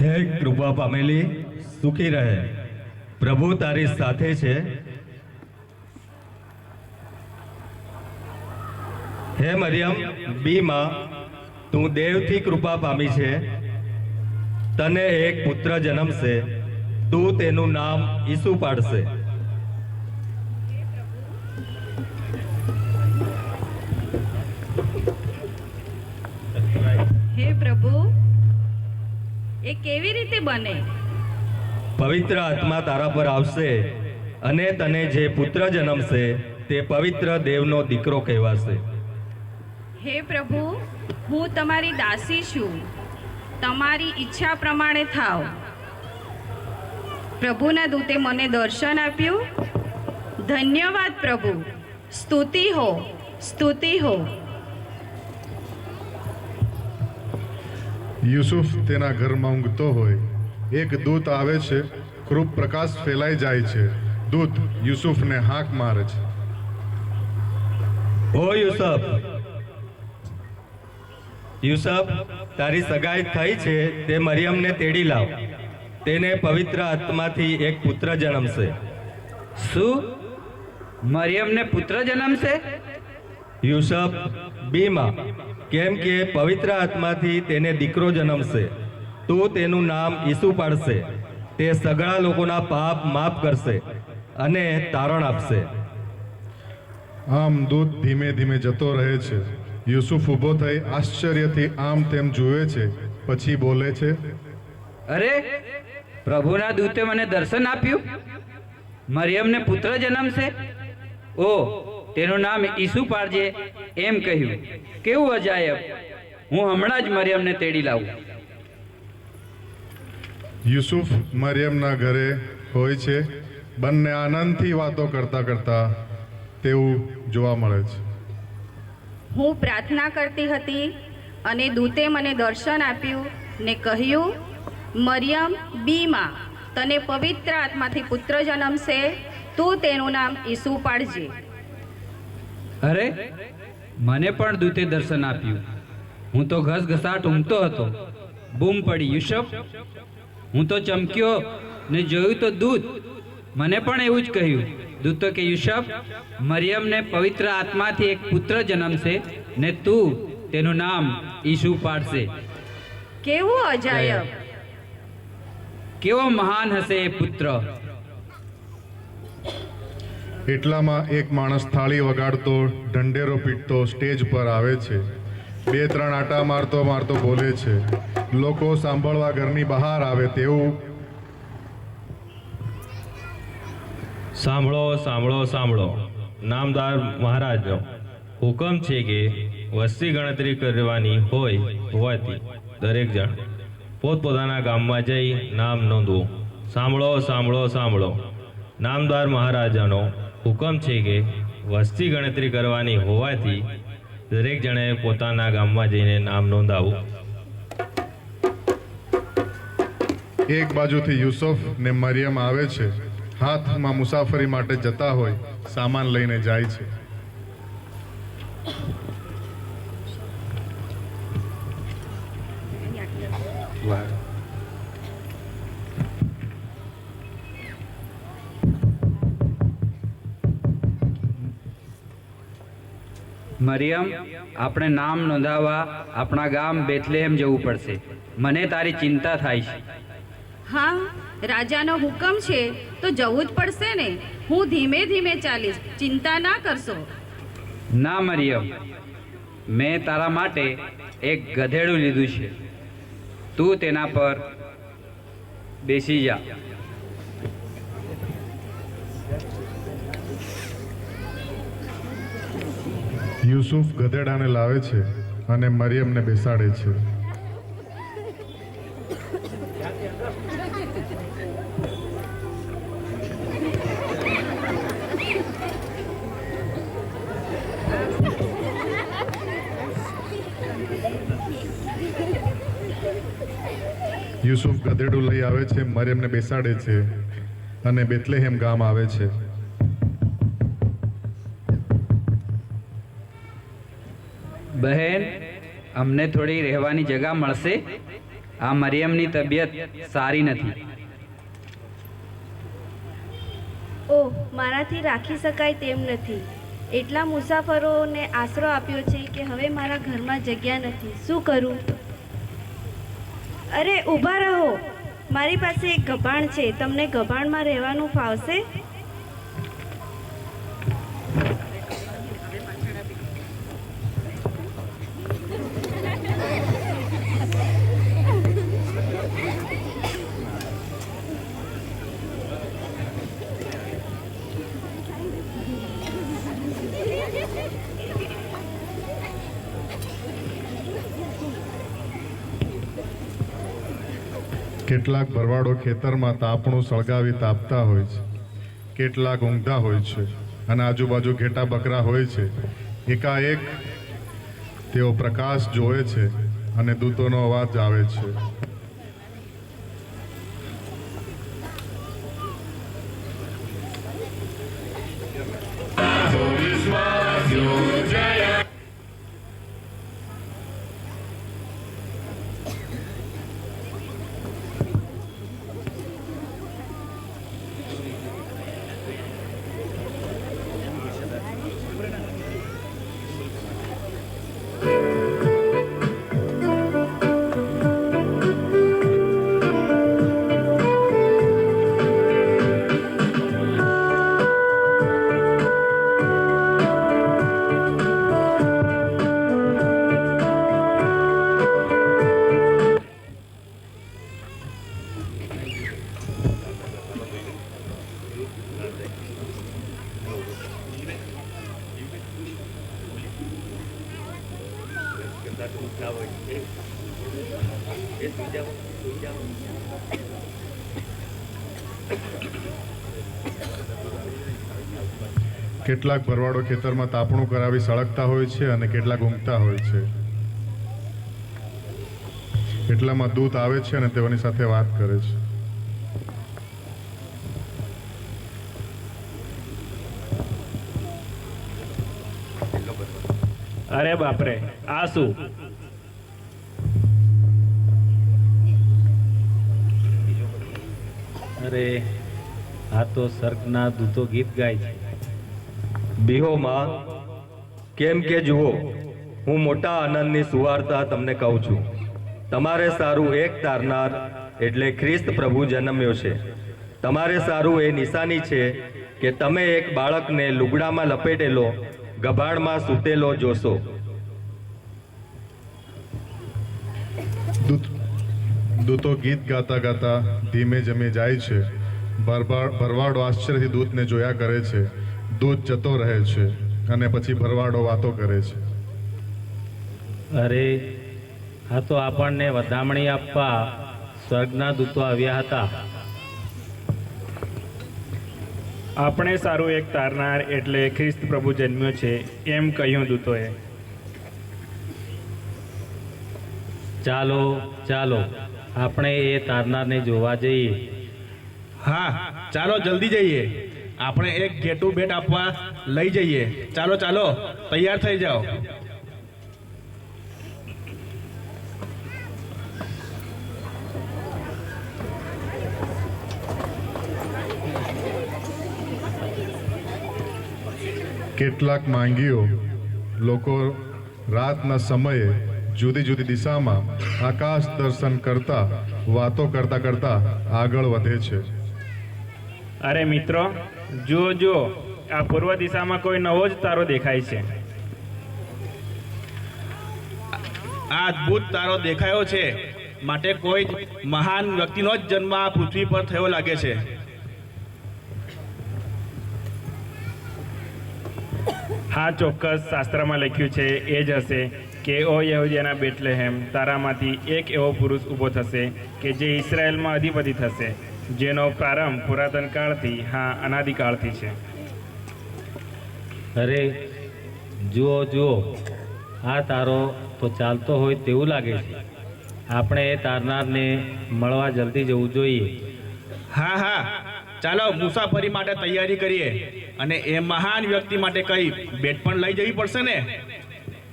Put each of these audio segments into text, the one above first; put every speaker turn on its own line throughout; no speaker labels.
હે કૃપા પામેલી, સુખી રહે. પ્રભુ તારી સાથે છે. હે મરિયમ બીમાં તું દેવથી કૃપા પામી છે. તને એક પુત્ર જન્મશે. તું તેનું નામ ઈસુ પાડશે.
રીતે બને.
પવિત્ર આત્મા તારા પર આવશે અને તને જે પુત્ર જન્મશે તે પવિત્ર દેવનો દીકરો કહેવાશે.
હે પ્રભુ હું તમારી દાસી છું. તમારી ઈચ્છા પ્રમાણે થાવ. પ્રભુના દૂતે મને દર્શન આપ્યું. ધન્યવાદ પ્રભુ. સ્તુતિ હો સ્તુતિ હો.
યુસુફ તેના ઘરમાં ઊંઘતો હોય. એક દૂત આવે છે કૃપ પ્રકાશ ફેલાઈ જાય છે. દૂત યુસુફને હાંક મારે છે.
ઓ યુસુફ. યુસુફ તારી સગાઈ થઈ છે તે મરિયમને તેડી લાવ. તેને પવિત્ર આત્માથી એક પુત્ર જન્મશે.
શું? મરિયમને પુત્ર જન્મશે?
યુસુફ બીમાં. કેમ કે પવિત્ર આત્માથી તેને દીકરો જન્મશે તો તેનું નામ ઈસુ પાડશે. તે સગળા લોકોના પાપ માફ કરશે અને તારણ આપશે.
આમ દૂત ધીમે ધીમે જતો રહે છે. યુસુફ ઊભો થઈ આશ્ચર્યથી આમ તેમ જુએ છે પછી બોલે છે
અરે પ્રભુના દૂતે મને દર્શન આપ્યું? મરિયમને પુત્ર જન્મશે? ઓ તેનું નામ ઈસુ પાડજે એમ કહ્યું કેવું અજાયબ? હું હમણાં જ મરિયમને તેડી લાવું.
યુસુફ મરિયમના ઘરે હોય છે. બંને આનંદથી વાતો કરતા કરતા તેવું જોવા મળે છે.
હું પ્રાર્થના કરતી હતી અને દૂતે મને દર્શન આપ્યું ને કહ્યું મરિયમ બીમાં તને પવિત્ર આત્માથી પુત્ર જન્મશે. તું તેનું નામ ઈસુ પાડજે.
અરે મને પણ દૂતે દર્શન આપ્યું. હું તો ઘસઘસાટ ઊંઘતો હતો. બૂમ પડી. યુસફ હું તો ચમક્યો ને જોયું તો દૂત. મને પણ એવું જ કહ્યું. દૂતો કે યુસફ મરિયમને પવિત્ર આત્માથી એક પુત્ર જન્મશે ને તું તેનું નામ ઈસુ પાડશે.
કેવું અજાયબ.
કેવો મહાન હશે એ પુત્ર.
એટલામાં એક માણસ થાળી વગાડતો, ઢંઢેરો પીટતો સ્ટેજ પર આવે છે. બે, ત્રણ આટા મારતો મારતો બોલે છે. લોકો સાંભળવા ઘરની બહાર આવે તેવું.
સાંભળો સાંભળો સાંભળો. નામદાર મહારાજ, હુકમ છે કે વસ્તી ગણતરી કરવાની હોય, હોવાથી દરેક જણ પોતપોતાના ગામમાં જઈ નામ નોંધવું. સાંભળો સાંભળો સાંભળો. નામદાર મહારાજાનો હુકમ છે કે વસ્તી ગણતરી કરવાની હોવાથી દરેક જણે પોતાના ગામમાં જઈને નામ નોંધાવું.
એક બાજુથી યુસુફ ને મરિયમ આવે છે. હાથમાં મુસાફરી માટે જતા હોય સામાન લઈને જાય છે.
મરિયમ આપણે નામ નોંધાવવા આપણા ગામ બેથલેહેમ જવું પડશે. મને તારી ચિંતા થાય છે.
હા રાજાનો હુકમ છે તો જવું જ પડશે ને. હું ધીમે ધીમે ચાલીશ ચિંતા ના કરશો.
ના મરિયમ મેં તારા માટે એક ગધેડું લીધું છે. તું તેના પર બેસી જા.
યુસુફ ગધેડાને લાવે છે અને મરિયમને બેસાડે છે. યુસુફ ગધેડું લઈ આવે છે, મરિયમને બેસાડે છે અને બેથલેહેમ ગામ આવે છે.
બહેન, અમને થોડી રહેવાની જગા મળશે. આ મરિયમની તબિયત સારી નથી.
ઓહ, મારાથી રાખી શકાય તેમ નથી. એટલા મુસાફરોને આશરો આપ્યો છે કે હવે મારા ઘરમાં જગ્યા નથી. શું કરું? અરે, ઊભા રહો. મારી પાસે એક ગભાણ છે. તમને ગભાણમાં રહેવાનું ફાવશે?
કેટલાક ભરવાડો ખેતરમાં તાપણું સળગાવી તાપતા હોય છે. કેટલાક ઊંઘતા હોય છે અને આજુબાજુ ઘેટા બકરા હોય છે. એકાએક તેઓ પ્રકાશ જોવે છે અને દૂતોનો અવાજ આવે છે. કેટલાક ભરવાડો ખેતરમાં તાપણું કરાવી સળગતા હોય છે અને કેટલાક ઊંઘતા હોય છે. એટલામાં દૂત આવે છે અને તેઓની સાથે વાત કરે છે.
અરે બાપરે, આ શું?
અરે, આ તો સર્ગના દૂતો ગીત ગાય છે.
બિહો માં કેમ કે જુઓ, હું મોટા આનંદની સુવાર્તા તમને કહું છું. તમારે સારું એક તારનાર એટલે ખ્રિસ્ત પ્રભુ જન્મ્યો છે. તમારે સારું એ નિશાની છે કે તમે એક બાળકને લુગડામાં લપેટેલો ગભાણમાં સૂતેલો જોશો.
દૂત ગીત ગાતા ગાતા ધીમે જમે જાય છે. ભરવાડો આશ્ચર્યથી દૂતને જોયા કરે છે. દૂત જતો રહે છે અને પછી ભરવાડો વાતો કરે છે.
અરે હા તો આપણને વધામણી આપવા સ્વર્ગના દૂતો આવ્યા હતા.
આપણે સારું એક તારનાર એટલે ખ્રિસ્ત પ્રભુ જન્મ્યો છે એમ કહ્યું દૂતોએ.
ચાલો ચાલો આપણે એ તારનારને જોવા જઈએ.
હા ચાલો જલ્દી જઈએ. આપણે એક ઘેટું ભેટ આપવા લઈ જઈએ. ચાલો ચાલો તૈયાર થઈ જાઓ.
કેટલાક માંગીઓ લોકો રાતના સમયે જુદી જુદી દિશામાં આકાશ દર્શન કરતા વાતો કરતા કરતા આગળ વધે છે.
અરે મિત્રો જુઓ જુઓ આ પૂર્વ દિશામાં કોઈ નવો જ તારો દેખાય છે.
આ અદ્ભુત તારો દેખાયો છે. માટે કોઈ મહાન વ્યક્તિનો જ જન્મ આ પૃથ્વી પર થયો લાગે છે.
હા ચોક્કસ શાસ્ત્રમાં લખ્યું છે એ જ હશે કે ઓ યહૂદીયાના બેટલેહેમ તારામાંથી એક એવો પુરુષ ઊભો થશે કે જે ઇસરાયેલમાં અધિપતિ થશે. જેનો પ્રારંભ પુરાતન કાળથી હા અનાદિકાળથી છે.
અરે જુઓ જુઓ આ તારો તો ચાલતો હોય તેવું લાગે છે. આપણે એ તારનારને મળવા જલ્દી જવું જોઈએ.
હા હા. ચાલો મુસાફરી માટે તૈયારી કરીએ. અને એ મહાન વ્યક્તિ માટે કઈ ભેટ પણ લઈ જવી પડશે ને?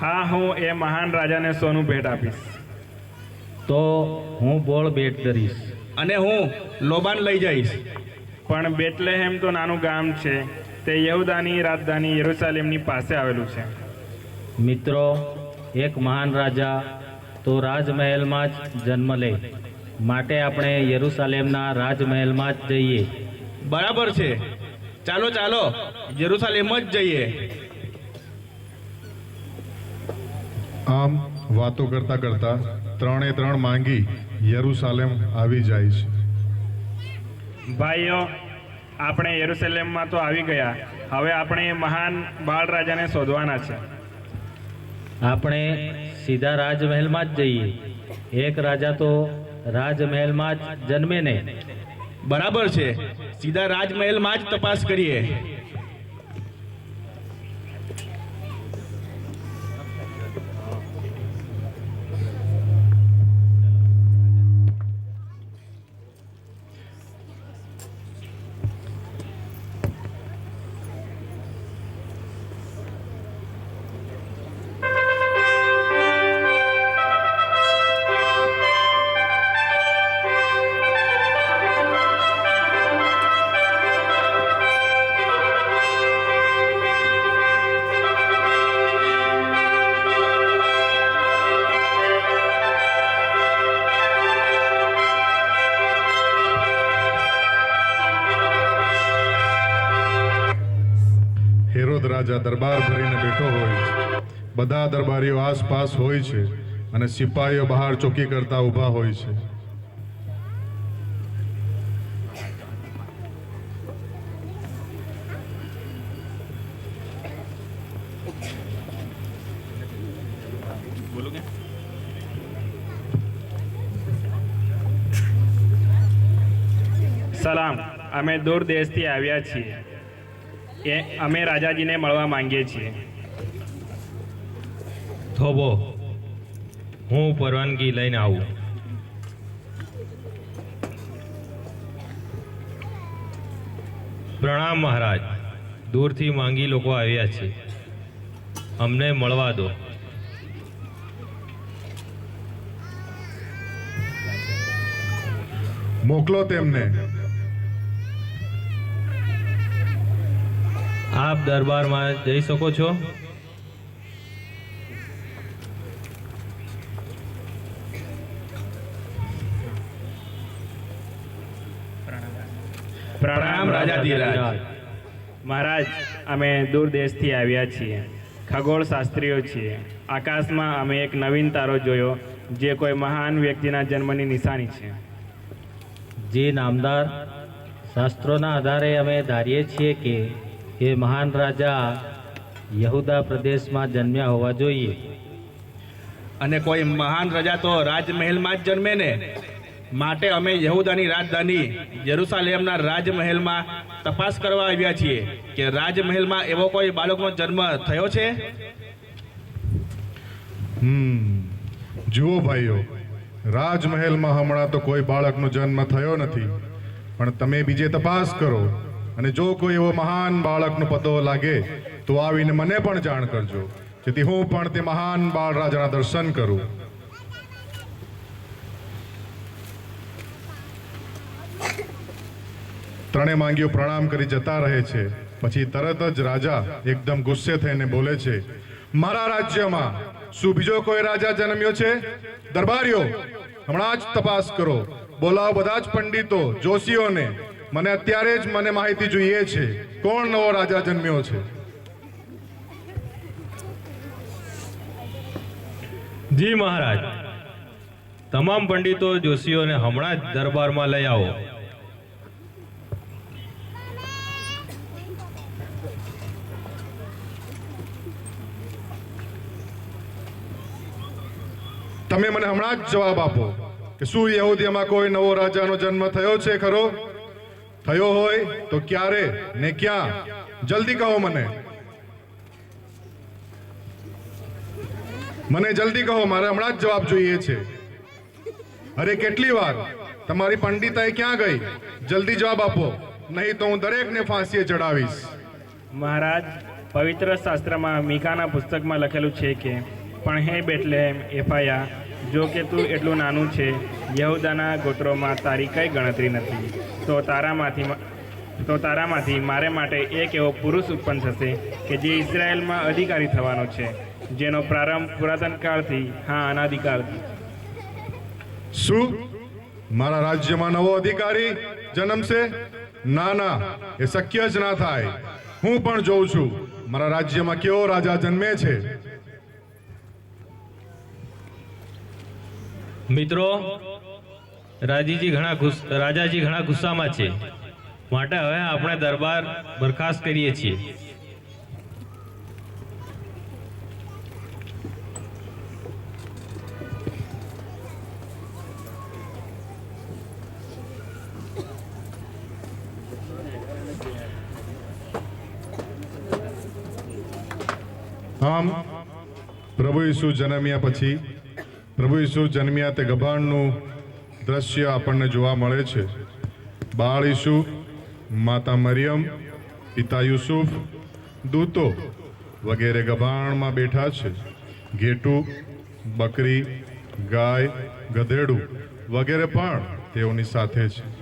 હા હું એ મહાન રાજાને સોનું ભેટ આપીશ.
તો હું બોળ ભેટ ધરીશ.
અને હું લોબાન લઈ જઈશ.
પણ બેટલેહેમ તો નાનું ગામ છે તે યહુદાની રાજધાની યરુસાલેમની પાસે આવેલું છે.
મિત્રો એક મહાન રાજા તો રાજમહેલમાં જ જન્મ લે. માટે આપણે યરૂશાલેમના રાજમહેલમાં જ જઈએ.
બરાબર છે. ચાલો ચાલો. યરુસાલેમ જ જઈએ.
આમ વાતો કરતા કરતા ત્રણે ત્રણ માંગી યરૂશાલેમ આવી જાય છે.
ભાઈઓ આપણે યરુસેલેમમાં તો આવી ગયા. હવે આપણે મહાન બાળ રાજાને શોધવાના છે.
આપણે સીધા રાજમહેલમાં જ જઈએ. એક રાજા તો રાજમહેલમાં જ જન્મે ને.
બરાબર છે. સીધા રાજમહેલમાં જ તપાસ કરીએ.
રાજા દરબાર ભરીને બેઠો હોય છે. બધા દરબારીઓ આસપાસ હોય છે અને સિપાહીઓ બહાર ચોકી કરતા ઊભા હોય છે.
સલામ. અમે દૂર દેશથી આવ્યા છીએ. એ અમે રાજાજીને મળવા માંગીએ છીએ.
થોભો હું પરવાનગી લઈને આવું. પ્રણામ મહારાજ દૂરથી માંગી લોકો આવ્યા છે. અમને મળવા દો.
મોકલો તેમને.
આપ દરબારમાં જઈ શકો છો.
પ્રણામ
રાજાધિરાજ.
મહારાજ અમે દૂર દેશથી આવ્યા છીએ. ખગોળ શાસ્ત્રીઓ છીએ. આકાશમાં અમે એક નવીન તારો જોયો જે કોઈ મહાન વ્યક્તિના જન્મની નિશાની છે.
જે નામદાર શાસ્ત્રોના આધારે અમે ધારીએ છીએ કે એ મહાન રાજા યહુદા પ્રદેશમાં જન્મ્યા હોવા જોઈએ.
અને કોઈ મહાન રાજા તો રાજમહેલમાં જ જન્મે ને? માટે અમે યહુદાની રાજધાની યરુસાલેમના રાજમહેલમાં તપાસ કરવા આવ્યા છીએ કે રાજમહેલમાં એવો કોઈ બાળકનો જન્મ થયો છે?
હમ જુઓ ભાઈઓ રાજમહેલમાં હમણાં તો કોઈ બાળકનો જન્મ થયો નથી. પણ તમે બીજે તપાસ કરો. અને જો કોઈ એવો મહાન બાળકનો પતો લાગે, તો આવીને મને પણ જાણ કરજો, જેથી હું પણ તે મહાન બાળ રાજાના દર્શન કરું. ત્રણે માંગીઓ પ્રણામ કરી જતા રહે છે, પછી તરત જ રાજા એકદમ ગુસ્સે થઈને બોલે છે, મારા રાજ્યમાં શું બીજો કોઈ રાજા જન્મ્યો છે? દરબારીઓ, હમણાં જ તપાસ કરો. બોલાવો બધા જ પંડિતો, જોશીઓને. મને અત્યારે જ મને માહિતી જોઈએ છે. કોણ નવો રાજા જન્મ્યો છે?
જી મહારાજ. તમામ પંડિતો જોશીઓને હમણાં જ દરબારમાં લઈ આવો.
તમે મને હમણાં જ જવાબ આપો કે શું યહૂદીમાં કોઈ નવો રાજાનો જન્મ થયો છે ખરો? થયો હોય તો ક્યારે ને ક્યાં? જલ્દી કહો મને. મને જલ્દી કહો, મારે હમણાં જ જવાબ જોઈએ છે. અરે, કેટલી વાર? તમારી પંડિતાએ ક્યાં ગઈ? જલ્દી જવાબ આપો. નહીં તો હું દરેકને ફાંસીએ ચડાવીશ.
મહારાજ, પવિત્ર શાસ્ત્રમાં મીકાના પુસ્તકમાં લખેલું છે કે, પણ હે બેટલેમ એફાયા જો કે તું એટલું નાનું છે, યહુદાના ગોત્રોમાં તારી કંઈ ગણતરી નથી. તો તારામાંથી તો તારામાંથી મારે માટે એક એવો પુરુષ ઉત્પન્ન થશે કે જે ઇઝરાયલમાં અધિકારી થવાનો છે, જેનો પ્રારંભ પુરાતન કાળથી, હા અનાધિકાર
શું? મારા રાજ્યમાં નવો અધિકારી જન્મશે? ના ના, એ શક્ય જ ના થાય. હું પણ જોઉં છું, મારા રાજ્યમાં કેવો રાજા જન્મે છે?
મિત્રો રાજીજી ઘણા રાજાજી ઘણા ગુસ્સામાં છે. માટે હવે આપણે દરબાર બરખાસ્ત કરીએ છીએ.
આમ, પ્રભુ ઈસુ જન્મ્યા પછી પ્રભુ ઈસુ જન્મ્યા તે ગભાણનું દ્રશ્ય આપણને જોવા મળે છે. બાળ ઈસુ, માતા મરિયમ, પિતા યુસુફ, દૂતો વગેરે ગભાણમાં બેઠા છે. ઘેટું, બકરી, ગાય, ગધેડું વગેરે પણ તેઓની સાથે છે.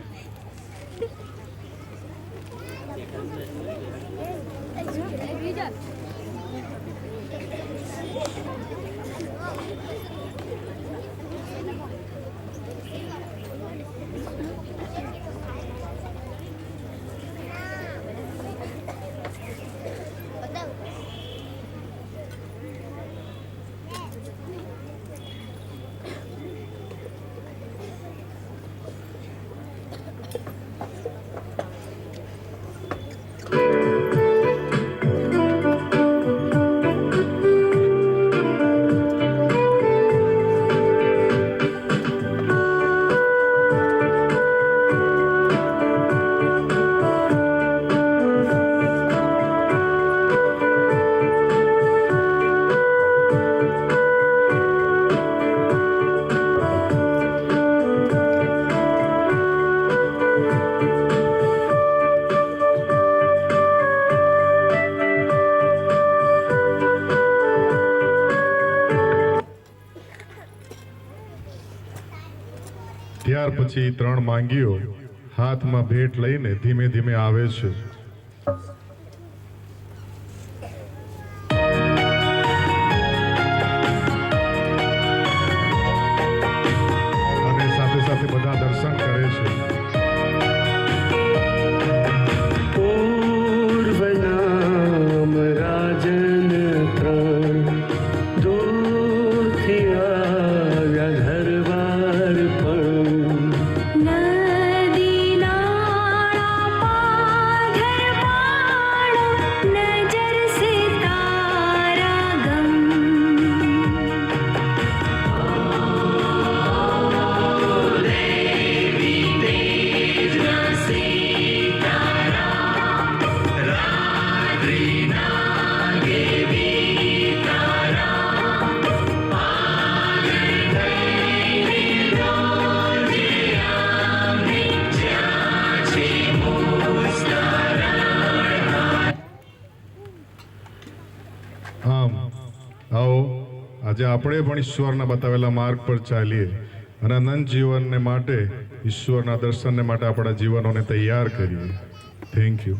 ત્યાર પછી ત્રણ માંગીઓ હાથમાં ભેટ લઈને ધીમે ધીમે આવે છે. આજે આપણે પણ ઈશ્વરના બતાવેલા માર્ગ પર ચાલીએ અને અનંત જીવનને માટે, ઈશ્વરના દર્શનને માટે આપણા જીવનોને તૈયાર કરીએ. Thank you